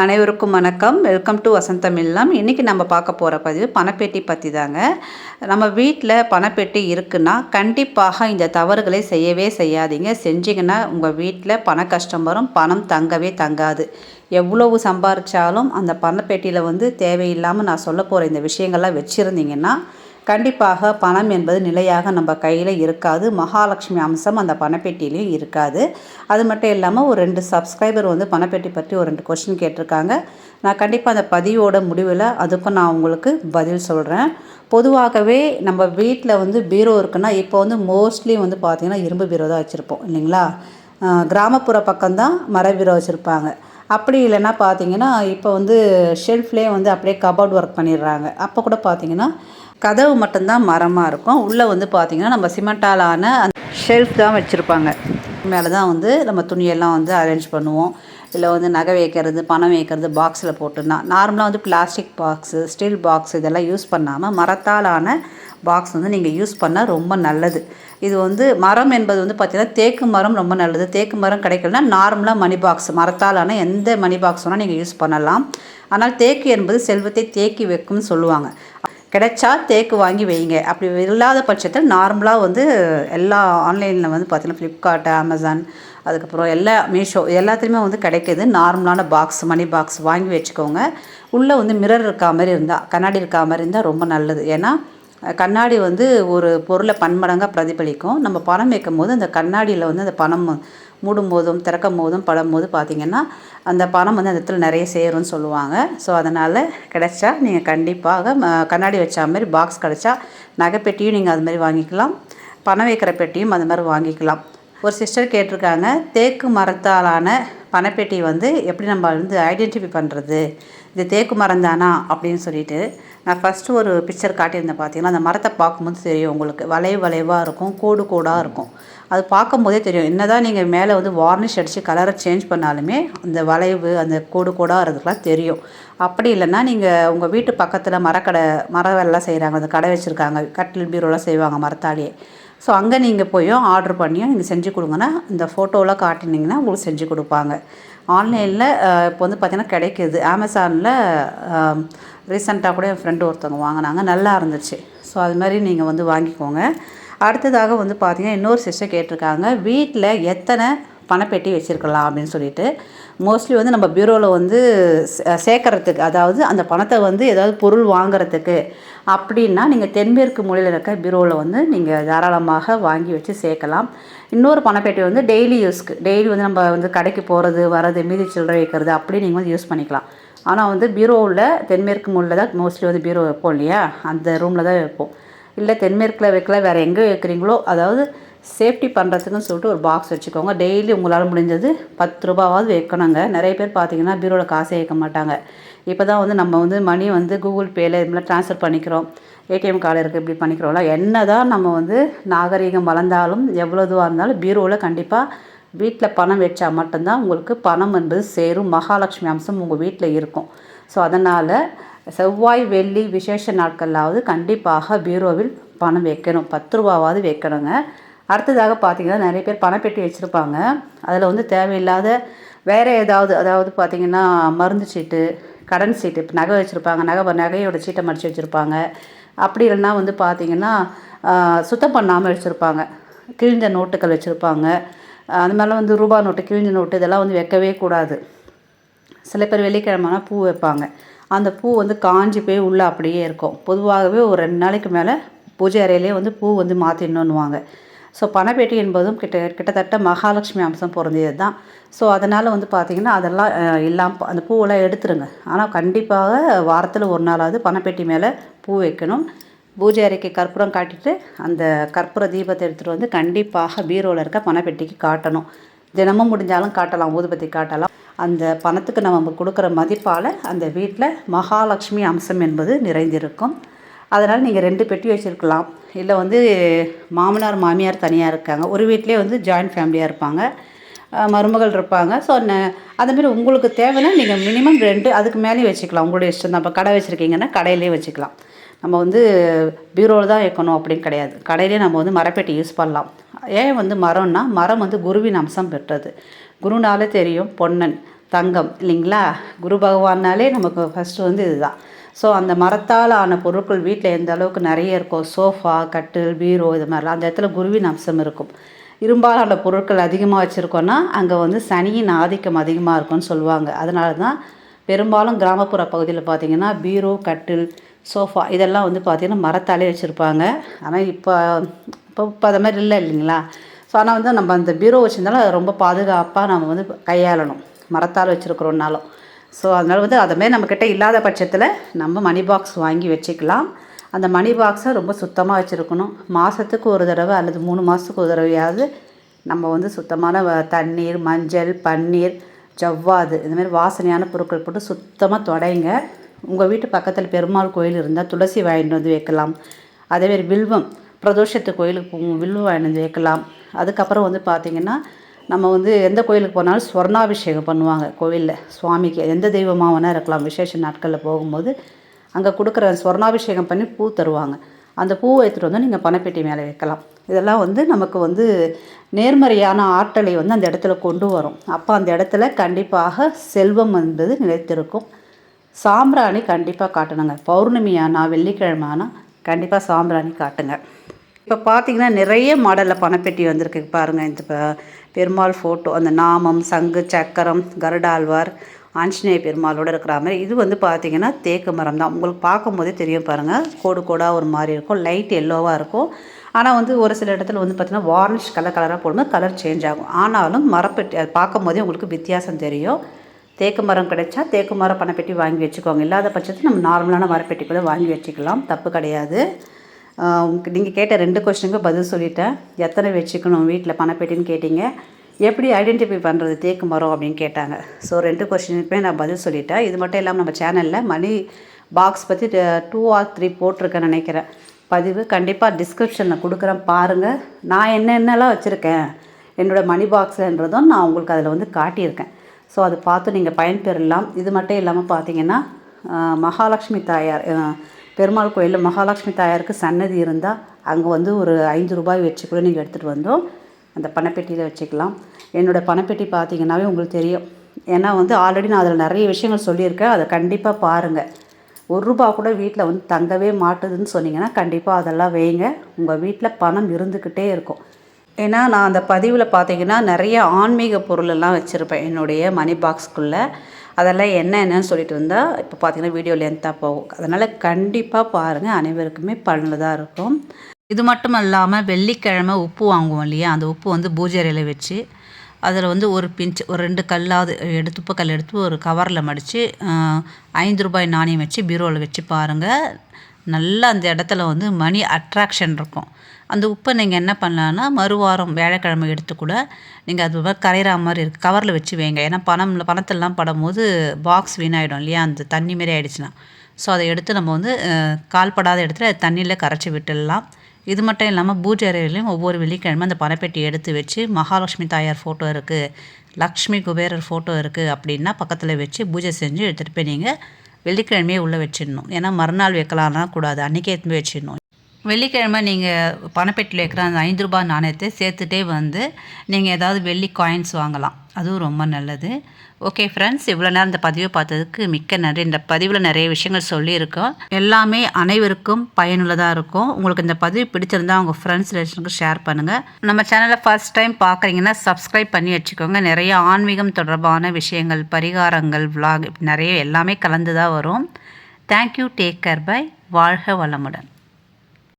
அனைவருக்கும் வணக்கம். Welcome to வசந்தம் இல்லம் இன்றைக்கி நம்ம பார்க்க போகிற பதிவு பணப்பெட்டி பற்றி தாங்க. நம்ம வீட்டில் பணப்பெட்டி இருக்குன்னா கண்டிப்பாக இந்த தவறுகளை செய்யவே செய்யாதீங்க. செஞ்சிங்கன்னா உங்கள் வீட்டில் பண கஷ்டம் வரும் பணம் தங்கவே தங்காது. எவ்வளவு சம்பாரித்தாலும் அந்த பணப்பெட்டியில் வந்து தேவையில்லாமல் நான் சொல்ல போகிற இந்த விஷயங்கள்லாம் வச்சுருந்தீங்கன்னா கண்டிப்பாக பணம் என்பது நிலையாக நம்ம கையில் இருக்காது. மகாலட்சுமி அம்சம் அந்த பணப்பெட்டிலையும் இருக்காது. அது மட்டும் இல்லாமல் ஒரு ரெண்டு சப்ஸ்கிரைபர் வந்து பணப்பெட்டி பற்றி ஒரு ரெண்டு கொஸ்டின் கேட்டிருக்காங்க. நான் கண்டிப்பாக அந்த பதிவோட முடிவில் அதுக்கும் நான் உங்களுக்கு பதில் சொல்கிறேன் பொதுவாகவே நம்ம வீட்டில் வந்து பீரோ இருக்குன்னா இப்போ வந்து மோஸ்ட்லி வந்து பார்த்திங்கன்னா இரும்பு பீரோ தான் வச்சுருப்போம் இல்லைங்களா? கிராமப்புற பக்கம்தான் மர பீரோ வச்சுருப்பாங்க. அப்படி இல்லைன்னா பார்த்தீங்கன்னா இப்போ வந்து ஷெல்ஃப்லேயே வந்து அப்படியே கபோர்ட் ஒர்க் பண்ணிடுறாங்க. அப்போ கூட பார்த்தீங்கன்னா கதவு மட்டும்தான் மரமாக இருக்கும். உள்ளே வந்து பார்த்திங்கன்னா நம்ம சிமெண்டாலான அந்த ஷெல்ஃப் தான் வச்சுருப்பாங்க. மேலே தான் வந்து நம்ம துணியெல்லாம் வந்து அரேஞ்ச் பண்ணுவோம். இல்லை வந்து நகை வைக்கிறது பணம் வைக்கிறது பாக்ஸில் போட்டுனா நார்மலாக வந்து பிளாஸ்டிக் பாக்ஸு ஸ்டீல் பாக்ஸ் இதெல்லாம் யூஸ் பண்ணாமல் மரத்தாலான பாக்ஸ் வந்து நீங்கள் யூஸ் பண்ணால் ரொம்ப நல்லது. இது வந்து மரம் என்பது வந்து பார்த்திங்கன்னா தேக்கு மரம் ரொம்ப நல்லது. தேக்கு மரம் கிடைக்கலனா நார்மலாக மணி பாக்ஸ் மரத்தாலான எந்த மணி பாக்ஸ் வேணால் நீங்கள் யூஸ் பண்ணலாம். ஆனால் தேக்கு என்பது செல்வத்தை தேக்கி வைக்கும்னு சொல்லுவாங்க. கிடைச்சா தேக்கு வாங்கி வைங்க. அப்படி இல்லாத பட்சத்தில் நார்மலாக வந்து எல்லா ஆன்லைனில் வந்து பார்த்திங்கன்னா ஃப்ளிப்கார்ட் அமேசான் அதுக்கப்புறம் எல்லா மீஷோ எல்லாத்துலேயுமே வந்து கிடைக்கிது. நார்மலான பாக்ஸ் மணி பாக்ஸ் வாங்கி வச்சுக்கோங்க. உள்ளே வந்து மிரர் இருக்கா மாதிரி இருந்தால் கண்ணாடி இருக்கா மாதிரி இருந்தால் ரொம்ப நல்லது. ஏன்னா கண்ணாடி வந்து ஒரு பொருளை பன்மடங்காக பிரதிபலிக்கும். நம்ம பணம் வைக்கும் போது அந்த கண்ணாடியில் வந்து அந்த பணம் மூடும் போதும் திறக்கும் போதும் படும் போது பார்த்திங்கன்னா அந்த பணம் வந்து அந்த இடத்துல நிறைய சேரும்னு சொல்லுவாங்க. ஸோ அதனால் கிடைச்சா நீங்கள் கண்டிப்பாக ம, கண்ணாடி வச்ச மாதிரி பாக்ஸ் கிடைச்சா நகைப்பெட்டியும் நீங்கள் அது மாதிரி வாங்கிக்கலாம். பணம் வைக்கிற பெட்டியும் அது மாதிரி வாங்கிக்கலாம். ஒரு சிஸ்டர் கேட்டிருக்காங்க தேக்கு மரத்தாலான பணப்பெட்டி வந்து எப்படி நம்ம வந்து ஐடென்டிஃபை பண்ணுறது இது தேக்கு மரம் தானா? அப்படின்னு சொல்லிட்டு நான் ஃபஸ்ட்டு ஒரு பிக்சர் காட்டியிருந்தேன் பார்த்தீங்கன்னா அந்த மரத்தை பார்க்கும்போது தெரியும் உங்களுக்கு. வளைவு வளைவாக இருக்கும் கோடு கோடாக இருக்கும். அது பார்க்கும்போதே தெரியும். என்ன தான் நீங்கள் மேலே வந்து வார்னிஷ் அடித்து கலரை சேஞ்ச் பண்ணாலுமே அந்த வளைவு அந்த கோடு கோடாக இருக்கிறதுலாம் தெரியும். அப்படி இல்லைன்னா நீங்கள் உங்கள் வீட்டு பக்கத்தில் மரக்கடை மர வேலைலாம் செய்கிறாங்க அந்த கடை வச்சுருக்காங்க கட்டில் பீரோலாம் செய்வாங்க மரத்தாலேயே. ஸோ அங்கே நீங்கள் போயும் ஆர்டர் பண்ணியும் நீங்கள் செஞ்சு கொடுங்கன்னா இந்த ஃபோட்டோலாம் காட்டினீங்கன்னா உங்களுக்கு செஞ்சு கொடுப்பாங்க. ஆன்லைனில் இப்போ வந்து பார்த்திங்கன்னா கிடைக்கிது. அமேசானில் ரீசெண்டாக கூட என் ஃப்ரெண்டு ஒருத்தவங்க வாங்கினாங்க. நல்லா இருந்துச்சு. ஸோ அது மாதிரி நீங்கள் வந்து வாங்கிக்கோங்க. அடுத்ததாக வந்து பார்த்திங்கன்னா இன்னொரு சிஸ்டர் கேட்டிருக்காங்க. வீட்டில் எத்தனை பணப்பெட்டி வச்சுருக்கலாம் அப்படின்னு சொல்லிட்டு. மோஸ்ட்லி வந்து நம்ம பீரோவில் வந்து சே- சேர்க்கறதுக்கு அதாவது அந்த பணத்தை வந்து ஏதாவது பொருள் வாங்குறதுக்கு அப்படின்னா நீங்கள் தென்மேற்கு மூலையில் இருக்க பீரோவில் வந்து நீங்கள் தாராளமாக வாங்கி வச்சு சேர்க்கலாம். இன்னொரு பணப்பேட்டை வந்து டெய்லி யூஸ்க்கு டெய்லி வந்து நம்ம வந்து கடைக்கு போகிறது வர்றது மீதி சில்லறை வைக்கிறது அப்படி நீங்கள் வந்து யூஸ் பண்ணிக்கலாம். ஆனால் வந்து பீரோவில் தென்மேற்கு மூலையில் தான் மோஸ்ட்லி வந்து பீரோ வைப்போம் இல்லையா? அந்த ரூமில் தான் வைப்போம். இல்லை தென்மேற்கில் வைக்கல வேறு எங்கே வைக்கிறீங்களோ அதாவது சேஃப்டி பண்ணுறதுக்குன்னு சொல்லிட்டு ஒரு பாக்ஸ் வச்சுக்கோங்க. டெய்லி உங்களால் முடிஞ்சது பத்து ரூபாவாவது வைக்கணுங்க. நிறைய பேர் பார்த்தீங்கன்னா பீரோவில் காசே வைக்க மாட்டாங்க. இப்போ தான் வந்து நம்ம வந்து மணி வந்து கூகுள் பேயில் இதுமாதிரி ட்ரான்ஸ்ஃபர் பண்ணிக்கிறோம். ஏடிஎம் கார்டு இருக்குது இப்படி பண்ணிக்கிறோம்ல. என்ன தான் நம்ம வந்து நாகரீகம் வளர்ந்தாலும் எவ்வளோ இதுவாக இருந்தாலும் பீரோவில் கண்டிப்பாக வீட்டில் பணம் வச்சா மட்டும்தான் உங்களுக்கு பணம் என்பது சேரும் மகாலட்சுமி அம்சம் உங்கள் வீட்டில் இருக்கும். ஸோ அதனால் செவ்வாய் வெள்ளி விசேஷ நாட்களாவது கண்டிப்பாக பீரோவில் பணம் வைக்கணும். பத்து ரூபாவாவது வைக்கணுங்க. அடுத்ததாக பார்த்தீங்கன்னா நிறைய பேர் பணப்பெட்டி வச்சுருப்பாங்க. அதில் வந்து தேவையில்லாத வேறு ஏதாவது அதாவது பார்த்திங்கன்னா மருந்து சீட்டு கடன் சீட்டு இப்போ நகை வச்சுருப்பாங்க நகை நகையோட சீட்டை மடித்து வச்சுருப்பாங்க. அப்படி இல்லைன்னா வந்து பார்த்தீங்கன்னா சுத்தம் பண்ணாமல் வச்சுருப்பாங்க. கிழிஞ்ச நோட்டுகள் வச்சுருப்பாங்க. அது மேலே வந்து ரூபா நோட்டு கிழிஞ்ச நோட்டு இதெல்லாம் வந்து வைக்கவே கூடாது. சில பேர் வெள்ளிக்கிழமைனா பூ வைப்பாங்க. அந்த பூ வந்து காஞ்சி போய் உள்ளே அப்படியே இருக்கும். பொதுவாகவே ஒரு ரெண்டு நாளைக்கு மேலே பூஜை அறையிலே வந்து பூ வந்து மாற்றிடணுன்னுவாங்க ஸோ பணப்பேட்டி என்பதும் கிட்ட கிட்டத்தட்ட மகாலட்சுமி அம்சம் பொருந்தியது தான் ஸோ அதனால் வந்து பார்த்திங்கன்னா அதெல்லாம் இல்லாமல் அந்த பூவெல்லாம் எடுத்துருங்க. ஆனால் கண்டிப்பாக வாரத்தில் ஒரு நாளாவது பணப்பேட்டி மேலே பூ வைக்கணும். பூஜை அறைக்கு கற்பூரம் காட்டிட்டு அந்த கற்பூர தீபத்தை எடுத்துகிட்டு வந்து கண்டிப்பாக பீரோவில் இருக்க பணப்பெட்டிக்கு காட்டணும். தினமும் முடிஞ்சாலும் காட்டலாம் ஊதுபத்தி காட்டலாம். அந்த பணத்துக்கு நம்ம கொடுக்குற மதிப்பால் அந்த வீட்டில் மகாலட்சுமி அம்சம் என்பது நிறைந்திருக்கும். அதனால் நீங்கள் ரெண்டு பெட்டி வச்சுருக்கலாம். இல்லை வந்து மாமனார் மாமியார் தனியாக இருக்காங்க. ஒரு வீட்லேயே வந்து ஜாயின்ட் ஃபேமிலியாக இருப்பாங்க. மருமகள் இருப்பாங்க. ஸோ அதுமாரி உங்களுக்கு தேவைன்னா நீங்கள் மினிமம் ரெண்டு அதுக்கு மேலேயும் வச்சுக்கலாம். உங்களுடைய இஷ்டம் தான். இப்போ கடை வச்சுருக்கீங்கன்னா கடையிலே வச்சுக்கலாம். நம்ம வந்து பீரோவில் தான் வைக்கணும் அப்படின்னு கிடையாது. கடையிலே நம்ம வந்து மரப்பெட்டி யூஸ் பண்ணலாம். ஏன் வந்து மரம்னா மரம் வந்து குருவின் அம்சம் பெற்றது. குருனாலே தெரியும் பொன்னன் தங்கம் இல்லைங்களா? குரு பகவான்னாலே நமக்கு ஃபஸ்ட்டு வந்து இதுதான். ஸோ அந்த மரத்தால் ஆன பொருட்கள் வீட்டில் எந்த அளவுக்கு நிறைய இருக்கும் சோஃபா கட்டில் பீரோ இது மாதிரிலாம் அந்த இடத்துல குருவின் அம்சம் இருக்கும். இரும்பாலான பொருட்கள் அதிகமாக வச்சுருக்கோன்னா அங்கே வந்து சனியின் ஆதிக்கம் அதிகமாக இருக்கும்னு சொல்லுவாங்க. அதனால தான் பெரும்பாலும் கிராமப்புற பகுதியில் பார்த்திங்கன்னா பீரோ கட்டில் சோஃபா இதெல்லாம் வந்து பார்த்திங்கன்னா மரத்தாலே வச்சுருப்பாங்க. ஆனால் இப்போ இப்போ இப்போ அது மாதிரி இல்லை இல்லைங்களா? ஸோ ஆனால் வந்து நம்ம அந்த பீரோ வச்சுருந்தாலும் அதை ரொம்ப பாதுகாப்பாக நம்ம வந்து கையாளணும். மரத்தால் வச்சுருக்குறோன்னாலும் ஸோ அதனால் வந்து அதுமாரி நம்மக்கிட்ட இல்லாத பட்சத்தில் நம்ம மணி பாக்ஸ் வாங்கி வச்சுக்கலாம். அந்த மணி பாக்ஸை ரொம்ப சுத்தமாக வச்சுருக்கணும். மாதத்துக்கு ஒரு தடவை அல்லது மூணு மாதத்துக்கு ஒரு தடவையாவது நம்ம வந்து சுத்தமான வ- தண்ணீர் மஞ்சள் பன்னீர் ஜவ்வாது இந்தமாரி வாசனையான பொருட்கள் போட்டு சுத்தமாக தொடைங்க. உங்கள் வீட்டு பக்கத்தில் பெருமாள் கோயில் இருந்தால் துளசி வாங்கிட்டு வந்து வைக்கலாம். அதேமாரி வில்வம் பிரதோஷத்து கோயிலுக்கு போகும் வில்வம் வாங்கிட்டு வந்து வைக்கலாம். அதுக்கப்புறம் வந்து பார்த்திங்கன்னா நம்ம வந்து எந்த கோயிலுக்கு போனாலும் ஸ்வர்ணாபிஷேகம் பண்ணுவாங்க கோவிலில். சுவாமிக்கு எந்த தெய்வமாக வேணால் இருக்கலாம். விசேஷ நாட்களில் போகும்போது அங்கே கொடுக்குற ஸ்வர்ணாபிஷேகம் பண்ணி பூ தருவாங்க. அந்த பூவை எடுத்துகிட்டு வந்து நீங்கள் பணப்பெட்டி மேலே வைக்கலாம். இதெல்லாம் வந்து நமக்கு வந்து நேர்மறையான ஆற்றலை வந்து அந்த இடத்துல கொண்டு வரும். அப்போ அந்த இடத்துல கண்டிப்பாக செல்வம் என்பது நிலைத்திருக்கும். சாம்பிராணி கண்டிப்பாக காட்டணுங்க. பௌர்ணமி ஆனால் வெள்ளிக்கிழமை ஆனால் கண்டிப்பாக சாம்பிராணி காட்டுங்க. இப்போ பார்த்தீங்கன்னா நிறைய மாடலில் பணப்பெட்டி வந்திருக்கு. பாருங்கள் இந்த பெருமாள் ஃபோட்டோ அந்த நாமம் சங்கு சக்கரம் கருடாழ்வார் ஆஞ்சநேய பெருமாளோட இருக்கிற மாதிரி. இது வந்து பார்த்தீங்கன்னா தேக்கு மரம் தான். உங்களுக்கு பார்க்கும்போதே தெரியும் பாருங்கள் கோடு கோடாக ஒரு மாதிரி இருக்கும். லைட் எல்லோவாக இருக்கும். ஆனால் வந்து ஒரு சில இடத்துல வந்து பார்த்தீங்கன்னா வார்னிஷ் கலர் கலராக போடும்போது கலர் சேஞ்ச் ஆகும். ஆனாலும் மரப்பெட்டி அது பார்க்கும்போதே உங்களுக்கு வித்தியாசம் தெரியும். தேக்கு மரம் கிடைச்சா தேக்கு மரம் பணப்பெட்டி வாங்கி வச்சுக்கோங்க. இல்லாத பட்சத்தில் நம்ம நார்மலான மரப்பெட்டி கூட வாங்கி வச்சுக்கலாம். தப்பு கிடையாது. நீங்கள் கேட்ட ரெண்டு கொஸ்டினுக்கு பதில் சொல்லிட்டேன். எத்தனை வச்சுக்கணும் வீட்டில் பணப்பேட்டின்னு கேட்டீங்க. எப்படி ஐடென்டிஃபை பண்ணுறது தேக்கு மரம் அப்படின்னு கேட்டாங்க. ஸோ ரெண்டு கொஸ்டினுக்குமே நான் பதில் சொல்லிட்டேன். இது மட்டும் இல்லாமல் நம்ம சேனலில் மணி பாக்ஸ் பற்றி டூ ஆர் த்ரீ போட்டிருக்கேன்னு நினைக்கிறேன். பதிவு கண்டிப்பாக டிஸ்கிரிப்ஷனில் கொடுக்குறேன். பாருங்கள் நான் என்னென்னலாம் வச்சுருக்கேன். என்னோட மணி பாக்ஸ்ன்றதும் நான் உங்களுக்கு அதில் வந்து காட்டியிருக்கேன். ஸோ அதை பார்த்து நீங்கள் பயன்பெறலாம். இது மட்டும் இல்லாமல் பார்த்தீங்கன்னா மகாலட்சுமி தாயார் பெருமாள் கோயிலில் மகாலட்சுமி தாயாருக்கு சன்னதி இருந்தால் அங்கே வந்து ஒரு ஐந்து ரூபாய் வச்சு கூட நீங்கள் எடுத்துகிட்டு வந்தோம். அந்த பணப்பெட்டியில் வச்சுக்கலாம். என்னோடய பணப்பெட்டி பார்த்தீங்கன்னாவே உங்களுக்கு தெரியும். ஏன்னா வந்து ஆல்ரெடி நான் அதில் நிறைய விஷயங்கள் சொல்லியிருக்கேன். அதை கண்டிப்பாக பாருங்கள் ஒரு ரூபா கூட வீட்டில் வந்து தங்கவே மாட்டுதுன்னு சொன்னீங்கன்னா கண்டிப்பாக அதெல்லாம் வைங்க. உங்கள் வீட்டில் பணம் இருந்துக்கிட்டே இருக்கும். ஏன்னா நான் அந்த பதிவில் பார்த்தீங்கன்னா நிறைய ஆன்மீக பொருளெல்லாம் வச்சுருப்பேன். என்னுடைய மணி பாக்ஸ்க்குள்ளே அதெல்லாம் என்னென்னு சொல்லிட்டு இருந்தால் இப்போ பார்த்தீங்கன்னா வீடியோ லென்த்தாக போகும். அதனால் கண்டிப்பாக பாருங்கள் அனைவருக்குமே பலனதாக இருக்கும். இது மட்டும் இல்லாமல் வெள்ளிக்கிழமை உப்பு வாங்குவோம் இல்லையா? அந்த உப்பு வந்து பூஜை அறையில் வச்சு அதில் வந்து ஒரு பிஞ்ச் ஒரு ரெண்டு கல்லாவது எடுத்து உப்பு கல் எடுத்து ஒரு கவரில் மடித்து ஐந்து ரூபாய் நாணயம் வச்சு பீரோவில் வச்சு பாருங்கள் நல்லா அந்த இடத்துல வந்து மணி அட்ராக்ஷன் இருக்கும். அந்த உப்பை நீங்கள் என்ன பண்ணலான்னா மறுவாரம் வியாழக்கிழமை எடுத்து கூட நீங்கள் அது மாதிரி கரையிற மாதிரி இருக்குது கவரில் வச்சு வைங்க. ஏன்னா பணம் பணத்தெல்லாம் படும்போது பாக்ஸ் வீணாயிடும் இல்லையா? அந்த தண்ணி மாரி ஆயிடுச்சுன்னா. ஸோ அதை எடுத்து நம்ம வந்து கால்படாத இடத்துல தண்ணியில் கரைச்சி விட்டுடலாம். இது மட்டும் இல்லாமல் பூஜை அறையிலையும் ஒவ்வொரு வெள்ளிக்கிழமை அந்த பணப்பெட்டி எடுத்து வச்சு மகாலட்சுமி தாயார் ஃபோட்டோ இருக்குது லக்ஷ்மி குபேரர் ஃபோட்டோ இருக்குது அப்படின்னா பக்கத்தில் வச்சு பூஜை செஞ்சு எடுத்துகிட்டு போய் நீங்கள் வெள்ளிக்கிழமையே உள்ளே வச்சிடணும். ஏன்னா மறுநாள் வைக்கலாம்னா கூடாது. அன்றைக்கே எடுத்து வச்சிடணும். வெள்ளிக்கிழமை நீங்கள் பணப்பெட்டியில் வைக்கிற அந்த ஐந்து ரூபாய் நாணயத்தை சேர்த்துட்டே வந்து நீங்கள் ஏதாவது வெள்ளி காயின்ஸ் வாங்கலாம். அதுவும் ரொம்ப நல்லது. ஓகே ஃப்ரெண்ட்ஸ் இவ்வளோ நேரம் இந்த பதிவை பார்த்ததுக்கு மிக்க நன்றி. இந்த பதிவில் நிறைய விஷயங்கள் சொல்லியிருக்கோம். எல்லாமே அனைவருக்கும் பயனுள்ளதாக இருக்கும். உங்களுக்கு இந்த பதிவு பிடிச்சிருந்தால் உங்கள் ஃப்ரெண்ட்ஸ் ரிலேஷனுக்கு ஷேர் பண்ணுங்கள் நம்ம சேனலை ஃபர்ஸ்ட் டைம் பார்க்குறீங்கன்னா சப்ஸ்கிரைப் பண்ணி வச்சுக்கோங்க. நிறைய ஆன்மீகம் தொடர்பான விஷயங்கள் பரிகாரங்கள் vlog நிறைய எல்லாமே கலந்து தான் வரும் தேங்க்யூ டேக் கேர் பை வாழ்க வளமுடன்.